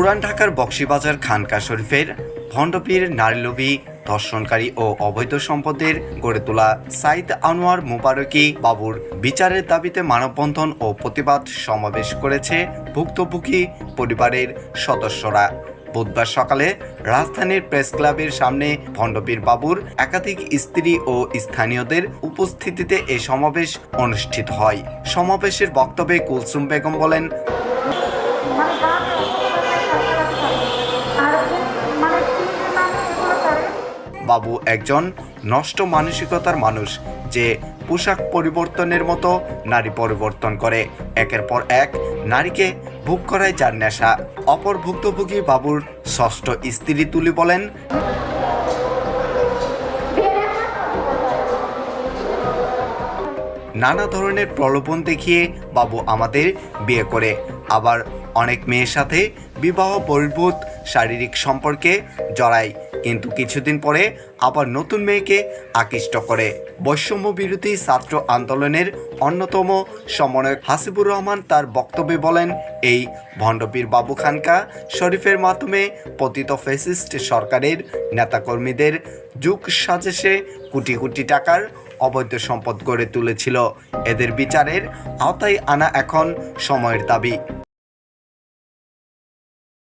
পুরান ঢাকার বক্সিবাজার খানকা শরীফের ভণ্ডপীর নারীলোভী ধর্ষণকারী ও অবৈধ সম্পদের গড়ে তোলা সাইদ আনোয়ার মুবারকি বাবুর বিচারের দাবিতে মানববন্ধন ও প্রতিবাদ সমাবেশ করেছে ভুক্তভোগী পরিবারের সদস্যরা। বুধবার সকালে রাজধানীর প্রেস ক্লাবের সামনে ভণ্ডপীর বাবুর একাধিক স্ত্রী ও স্থানীয়দের উপস্থিতিতে এ সমাবেশ অনুষ্ঠিত হয়। সমাবেশের বক্তব্যে কুলসুম বেগম বলেন বাবু একজন নষ্ট মানসিকতার মানুষ যে পোশাক পরিবর্তনের মতো নারী পরিবর্তন করে। একের পর এক নারীকে ভোগ করায় যার নেশা। অপর ভুক্তভোগী বাবুর ষষ্ঠ স্ত্রী তুলি বলেন, নানা ধরনের প্রলোভন দেখিয়ে বাবু আমাদের বিয়ে করে। আবার অনেক মেয়ের সাথে বিবাহ বহির্ভূত শারীরিক সম্পর্কে জড়ায়। কিন্তু কিছুদিন পরে আবার নতুন মেয়েকে আকৃষ্ট করে। বৈষম্য বিরোধী ছাত্র আন্দোলনের অন্যতম সমন্বয়ক হাসিবুর রহমান তার বক্তব্যে বলেন, এই ভণ্ডপীর বাবু খানকা শরীফের মাধ্যমে পতিত ফেসিস্ট সরকারের নেতাকর্মীদের যুগ সাজেশে কোটি কোটি টাকার অবৈধ সম্পদ গড়ে তুলেছিল। এদের বিচারের আওতায় আনা এখন সময়ের দাবি।